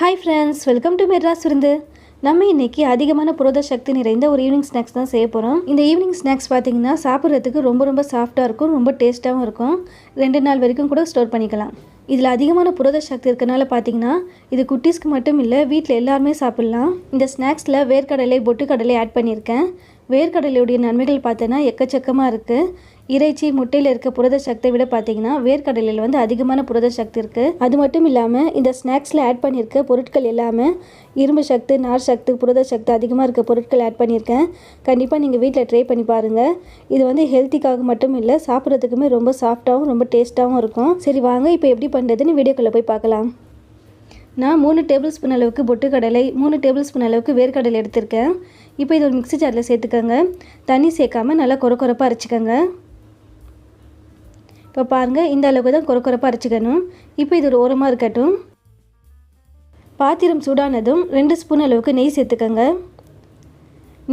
Hi friends welcome to Madras Virundhu நம்ம இன்னைக்கு அதிகமான புரத சக்தி நிறைந்த ஒரு ஈவினிங் ஸ்நாக்ஸ் தான் செய்ய போகிறோம் இந்த ஈவினிங் ஸ்நாக்ஸ் பார்த்தீங்கன்னா சாப்பிட்றதுக்கு ரொம்ப ரொம்ப சாஃப்டாக இருக்கும் ரொம்ப டேஸ்ட்டாகவும் இருக்கும். ரெண்டு நாள் வரைக்கும் கூட ஸ்டோர் பண்ணிக்கலாம். இதில் அதிகமான புரத சக்தி இருக்கனால பார்த்தீங்கன்னா இது குட்டீஸ்க்கு மட்டும் இல்லை வீட்டில் எல்லாருமே சாப்பிட்லாம். இந்த ஸ்நாக்ஸில் வேர்க்கடலை பொட்டுக்கடலை ஆட் பண்ணியிருக்கேன். வேர்க்கடலையுடைய நன்மைகள் பார்த்தோன்னா எக்கச்சக்கமாக இருக்குது இறைச்சி முட்டையில் இருக்க புரத சக்தியை விட பார்த்தீங்கன்னா வேர்க்கடலையில் வந்து அதிகமான புரத சக்தி இருக்குது அது மட்டும் இல்லாமல் இந்த ஸ்நாக்ஸில் ஆட் பண்ணியிருக்க பொருட்கள் எல்லாமே இரும்பு சக்தி நார் சக்தி புரத சக்தி அதிகமாக இருக்க பொருட்கள் ஆட் பண்ணியிருக்கேன். கண்டிப்பாக நீங்கள் வீட்டில் ட்ரை பண்ணி பாருங்கள் இது வந்து ஹெல்த்திக்காக மட்டும் இல்லை சாப்பிட்றதுக்குமே ரொம்ப சாஃப்டாகவும் ரொம்ப டேஸ்ட்டாகவும் இருக்கும். சரி வாங்க இப்போ எப்படி பண்ணுறதுன்னு வீடியோக்குள்ளே போய் பார்க்கலாம். நான் மூணு டேபிள் ஸ்பூன் அளவுக்கு பொட்டுக்கடலை மூணு டேபிள் ஸ்பூன் அளவுக்கு வேர்க்கடலை எடுத்திருக்கேன். இப்போ இது ஒரு மிக்ஸி ஜாரில் சேர்த்துக்கோங்க. தண்ணி சேர்க்காம நல்லா கொர கொரப்பாக அரைச்சிக்கோங்க. இப்போ பாருங்கள் இந்த அளவுக்கு தான் கொர கொரப்பாக அரைச்சிக்கணும். இப்போ இது ஒரு ஓரமாக இருக்கட்டும். பாத்திரம் சூடானதும் ரெண்டு ஸ்பூன் அளவுக்கு நெய் சேர்த்துக்கோங்க.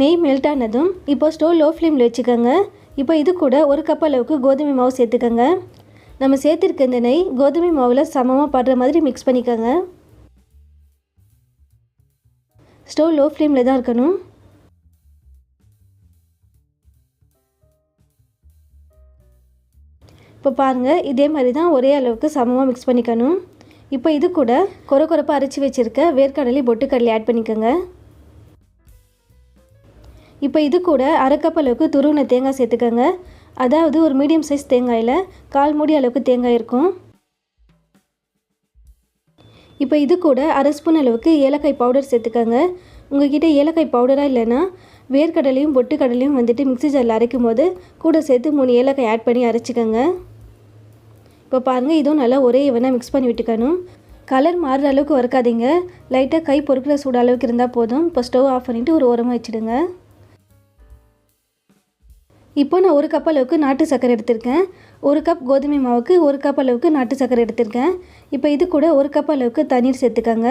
நெய் மெல்ட் ஆனதும் இப்போ ஸ்டோவ் லோ ஃப்ளேமில் வச்சுக்கோங்க. இப்போ இது கூட ஒரு கப் அளவுக்கு கோதுமை மாவு சேர்த்துக்கோங்க. நம்ம சேர்த்துருக்க இந்த நெய் கோதுமை மாவில் சமமாக படுற மாதிரி மிக்ஸ் பண்ணிக்கோங்க. ஸ்டோவ் லோ ஃப்ளேமில் தான் இருக்கணும். இப்போ பாருங்கள் இதே மாதிரி தான் ஒரே அளவுக்கு சமமாக மிக்ஸ் பண்ணிக்கணும். இப்போ இது கூட கொர கொரப்பாக அரைச்சி வச்சுருக்க வேர்க்கடலை பொட்டுக்கடலை ஆட் பண்ணிக்கோங்க. இப்போ இது கூட அரை அளவுக்கு துருவின தேங்காய் சேர்த்துக்கோங்க. அதாவது ஒரு மீடியம் சைஸ் தேங்காயில் கால் மூடி அளவுக்கு தேங்காய் இருக்கும். இப்போ இது கூட அரை ஸ்பூன் அளவுக்கு ஏலக்காய் பவுடர் சேர்த்துக்கோங்க. உங்ககிட்ட ஏலக்காய் பவுடராக இல்லைன்னா வேர்க்கடலையும் பொட்டுக்கடலையும் வந்துட்டு மிக்ஸி ஜாரில் அரைக்கும் போது கூட சேர்த்து மூணு ஏலக்காய் ஆட் பண்ணி அரைச்சிக்கோங்க. இப்போ பாருங்கள் இதுவும் நல்லா ஒரே இவனாக மிக்ஸ் பண்ணி விட்டுக்கணும். கலர் மாறுற அளவுக்கு வறுக்காதீங்க. லைட்டாக கை பொறுக்கிற சூடு அளவுக்கு இருந்தால் போதும். இப்போ ஸ்டவ் ஆஃப் பண்ணிவிட்டு ஒரு ஓரமாக வச்சுடுங்க. இப்போ நான் ஒரு கப் அளவுக்கு நாட்டு சர்க்கரை எடுத்திருக்கேன். ஒரு கப் கோதுமை மாவுக்கு ஒரு கப் அளவுக்கு நாட்டு சர்க்கரை எடுத்திருக்கேன். இப்போ இது கூட ஒரு கப் அளவுக்கு தண்ணீர் சேர்த்துக்கோங்க.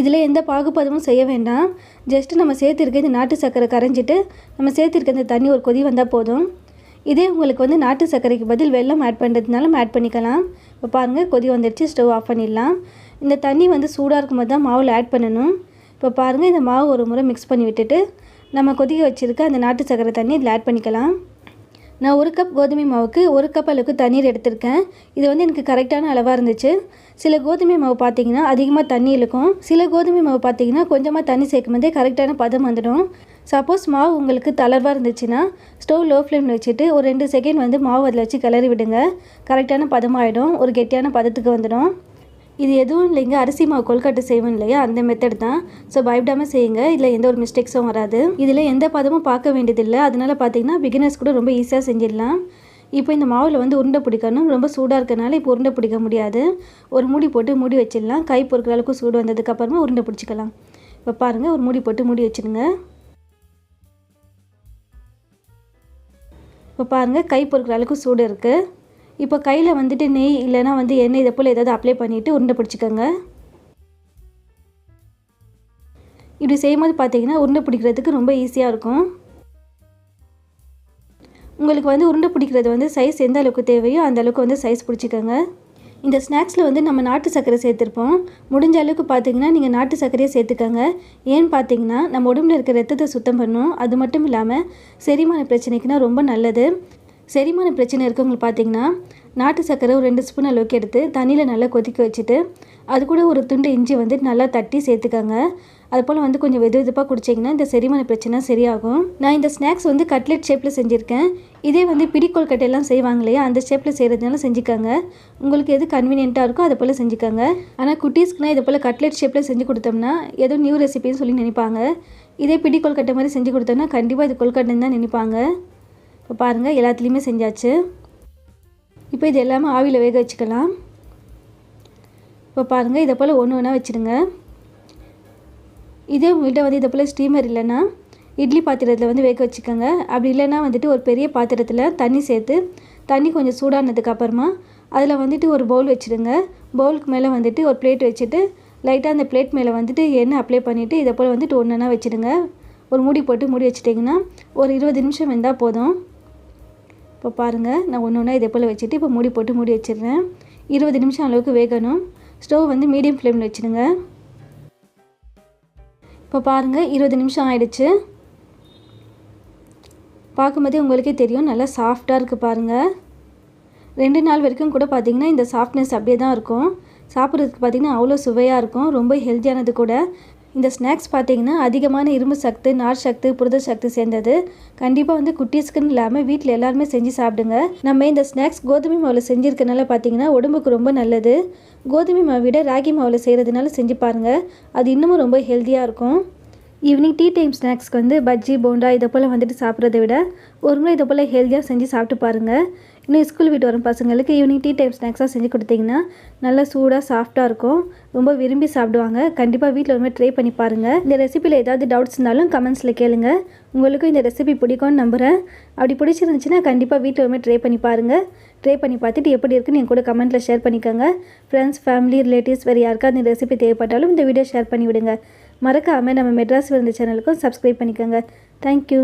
இதில் எந்த பாகுபதமும் செய்ய வேண்டாம். ஜஸ்ட்டு நம்ம சேர்த்துருக்க இந்த நாட்டு சர்க்கரை கரைஞ்சிட்டு நம்ம சேர்த்துருக்க இந்த தண்ணி ஒரு கொதி வந்தால் போதும். இதே உங்களுக்கு வந்து நாட்டு சர்க்கரைக்கு பதில் வெள்ளம் ஆட் பண்ணுறதுனாலும் ஆட் பண்ணிக்கலாம். இப்போ பாருங்கள் கொதி வந்துடுச்சு ஸ்டவ் ஆஃப் பண்ணிடலாம். இந்த தண்ணி வந்து சூடாக இருக்கும்போது தான் மாவில் ஆட் பண்ணணும். இப்போ பாருங்கள் இந்த மாவு ஒரு முறை மிக்ஸ் பண்ணி விட்டுட்டு நம்ம கொதிக்க வச்சுருக்க அந்த நாட்டு சர்க்கரை தண்ணி இதில் ஆட் பண்ணிக்கலாம். நான் ஒரு கப் கோதுமை மாவுக்கு ஒரு கப் அளவுக்கு தண்ணீர் எடுத்திருக்கேன். இது வந்து எனக்கு கரெக்டான அளவாக இருந்துச்சு. சில கோதுமை மாவு பார்த்தீங்கன்னா அதிகமாக தண்ணி இழுக்கும். சில கோதுமை மாவு பார்த்தீங்கன்னா கொஞ்சமாக தண்ணி சேர்க்கும் போதே கரெக்டான பதம் வந்துடும். சப்போஸ் மாவு உங்களுக்கு தளர்வாக இருந்துச்சுன்னா ஸ்டவ் லோ ஃப்ளேமில் வச்சுட்டு ஒரு ரெண்டு செகண்ட் வந்து மாவு அதில் வச்சு கிளறி விடுங்க. கரெக்டான பதமாகிடும் ஒரு கெட்டியான பதத்துக்கு வந்துடும். இது எதுவும் இல்லைங்க. அரிசி மாவு கொல்கட்டை செய்வோம் இல்லையா? அந்த மெத்தட் தான். ஸோ பயப்படாமல் செய்யுங்க. இதில் எந்த ஒரு மிஸ்டேக்ஸும் வராது. இதில் எந்த பதமும் பார்க்க வேண்டியதில்லை. அதனால் பார்த்தீங்கன்னா பிகினர்ஸ் கூட ரொம்ப ஈஸியாக செஞ்சிடலாம். இப்போ இந்த மாவில் வந்து உருண்டை பிடிக்கணும். ரொம்ப சூடாக இருக்கனால இப்போ உருண்டை பிடிக்க முடியாது. ஒரு மூடி போட்டு மூடி வச்சிடலாம். கை பொறுக்கிற அளவுக்கு சூடு வந்ததுக்கப்புறமா உருண்டை பிடிச்சிக்கலாம். இப்போ பாருங்கள் ஒரு மூடி போட்டு மூடி வச்சுடுங்க. இப்போ பாருங்கள் கை பொறுக்கிற அளவுக்கு சூடு இருக்குது இப்போ கையில் வந்துட்டு நெய் இல்லைனா வந்து எண்ணெய் இதை போல் ஏதாவது அப்ளை பண்ணிவிட்டு உருண்டை பிடிச்சிக்கோங்க. இப்படி செய்யும்போது பார்த்தீங்கன்னா உருண்டை பிடிக்கிறதுக்கு ரொம்ப ஈஸியாக இருக்கும். உங்களுக்கு வந்து உருண்டை பிடிக்கிறது வந்து சைஸ் எந்த அளவுக்கு தேவையோ அந்த அளவுக்கு வந்து சைஸ் பிடிச்சிக்கோங்க. இந்த ஸ்நாக்ஸில் வந்து நம்ம நாட்டு சர்க்கரை சேர்த்துருப்போம். முடிஞ்ச அளவுக்கு பார்த்தீங்கன்னா நீங்கள் நாட்டு சர்க்கரையை சேர்த்துக்கோங்க. ஏன்னு பார்த்தீங்கன்னா நம்ம உடம்புல இருக்கிற ரத்தத்தை சுத்தம் பண்ணும். அது மட்டும் இல்லாமல் செரிமான பிரச்சனைக்குனா ரொம்ப நல்லது. செரிமான பிரச்சனை இருக்கவங்களுக்கு பார்த்தீங்கன்னா நாட்டு சர்க்கரை ஒரு ரெண்டு ஸ்பூன் அளவுக்கு எடுத்து தண்ணியில் நல்லா கொதிக்க வச்சுட்டு அது கூட ஒரு துண்டு இஞ்சி வந்து நல்லா தட்டி சேர்த்துக்கோங்க. அது போல் வந்து கொஞ்சம் வெது வெதுப்பாக குடிச்சிங்கன்னா இந்த செரிமான பிரச்சனை சரியாகும். நான் இந்த ஸ்நாக்ஸ் வந்து கட்லெட் ஷேப்பில் செஞ்சுருக்கேன். இதே வந்து பிடிக்கோல் கட்டையெல்லாம் செய்வாங்க இல்லையா அந்த ஷேப்பில் செய்கிறதுனால செஞ்சுக்காங்க. உங்களுக்கு எது கன்வீனியண்ட்டாக இருக்கோ அதை போல் செஞ்சுக்காங்க. ஆனால் குட்டீஸ்க்குனா இதை போல் கட்லெட் ஷேப்பில் செஞ்சு கொடுத்தோம்னா ஏதோ நியூ ரெசிபின்னு சொல்லி நினைப்பாங்க. இதே பிடி கொல்கட்டை மாதிரி செஞ்சு கொடுத்தோம்னா கண்டிப்பாக இது கொல்கட்டைன்னு தான் நினைப்பாங்க. இப்போ பாருங்கள் எல்லாத்துலேயுமே செஞ்சாச்சு. இப்போ இது எல்லாமே ஆவியில் வேக வச்சுக்கலாம். இப்போ பாருங்கள் இதை போல் ஒன்று ஒன்றா வச்சுடுங்க. இதே உங்கள்கிட்ட வந்து இதை போல் ஸ்டீமர் இல்லைன்னா இட்லி பாத்திரத்தில் வந்து வேக வச்சுக்கோங்க. அப்படி இல்லைன்னா வந்துட்டு ஒரு பெரிய பாத்திரத்தில் தண்ணி சேர்த்து தண்ணி கொஞ்சம் சூடானதுக்கப்புறமா அதில் வந்துட்டு ஒரு பவுல் வச்சுடுங்க. பவுலுக்கு மேலே வந்துட்டு ஒரு பிளேட் வச்சுட்டு லைட்டாக அந்த பிளேட் மேலே வந்துட்டு எண்ணெய் அப்ளை பண்ணிவிட்டு இதை போல் வந்துட்டு ஒன்று ஒன்றா வச்சுடுங்க. ஒரு மூடி போட்டு மூடி வச்சுட்டிங்கன்னா ஒரு இருபது நிமிஷம் இருந்தால் போதும். இப்போ பாருங்கள் நான் ஒன்று ஒன்றா இதே போல் வச்சுட்டு இப்போ மூடி போட்டு மூடி வச்சிடுறேன். இருபது நிமிஷம் அளவுக்கு வேகணும். ஸ்டவ் வந்து மீடியம் ஃப்ளேமில் வச்சுடுங்க. இப்போ பாருங்கள் இருபது நிமிஷம் ஆயிடுச்சு. பார்க்கும்போதே உங்களுக்கே தெரியும் நல்லா சாஃப்டாக இருக்குது பாருங்கள் ரெண்டு நாள் வரைக்கும் கூட பார்த்திங்கன்னா இந்த சாஃப்ட்னஸ் அப்படியே தான் இருக்கும். சாப்பிட்றதுக்கு பார்த்தீங்கன்னா அவ்வளோ சுவையாக இருக்கும். ரொம்ப ஹெல்த்தியானது கூட. இந்த ஸ்நாக்ஸ் பார்த்தீங்கன்னா அதிகமான இரும்பு சத்து நார் சத்து புரத சக்தி சேர்ந்தது. கண்டிப்பாக வந்து குட்டீஸ்க்குன்னு இல்லாமல் வீட்டில் எல்லாருமே செஞ்சு சாப்பிடுங்க. நம்ம இந்த ஸ்நாக்ஸ் கோதுமை மாவில் செஞ்சுருக்கனால பார்த்தீங்கன்னா உடம்புக்கு ரொம்ப நல்லது. கோதுமை மாவை விட ராகி மாவில் செய்கிறதுனால செஞ்சு பாருங்கள் அது இன்னமும் ரொம்ப ஹெல்த்தியாக இருக்கும். ஈவினிங் டீ டைம் ஸ்நாக்ஸ்க்கு வந்து பஜ்ஜி போண்டா இதை போல் வந்துட்டு சாப்பிட்றத விட ஒரு முறை இதை போல் ஹெல்த்தியாக செஞ்சு சாப்பிட்டு பாருங்கள் இன்னும் ஸ்கூல் விட்டு வரும் பசங்களுக்கு ஈவினிங் டீ டைம் ஸ்நாக்ஸாக செஞ்சு கொடுத்தீங்கன்னா நல்லா சூடாக சாஃப்டாக இருக்கும். ரொம்ப விரும்பி சாப்பிடுவாங்க. கண்டிப்பாக வீட்டில் ஒருமே ட்ரை பண்ணி பாருங்கள் இந்த ரெசிபியில் ஏதாவது டவுட்ஸ் இருந்தாலும் கமெண்ட்ஸில் கேளுங்க. உங்களுக்கும் இந்த ரெசிபி பிடிக்கும்னு நம்புகிறேன் அப்படி பிடிச்சிருந்துச்சுன்னா கண்டிப்பாக வீட்டில் ஒருமே ட்ரை பண்ணி பாருங்கள் ட்ரை பண்ணி பார்த்துட்டு எப்படி இருக்குன்னு என் கூட கமெண்ட்டில் ஷேர் பண்ணிக்கோங்க. ஃப்ரெண்ட்ஸ் ஃபேமிலி ரிலேட்டிவ்ஸ் வேறு யாருக்காவது இந்த ரெசிபி தேவைப்பட்டாலும் இந்த வீடியோ ஷேர் பண்ணி விடுங்க மறக்காமல் நம்ம மெட்ராஸ் விருந்து சேனலுக்கும் சப்ஸ்கிரைப் பண்ணிக்கோங்க. தேங்க்யூ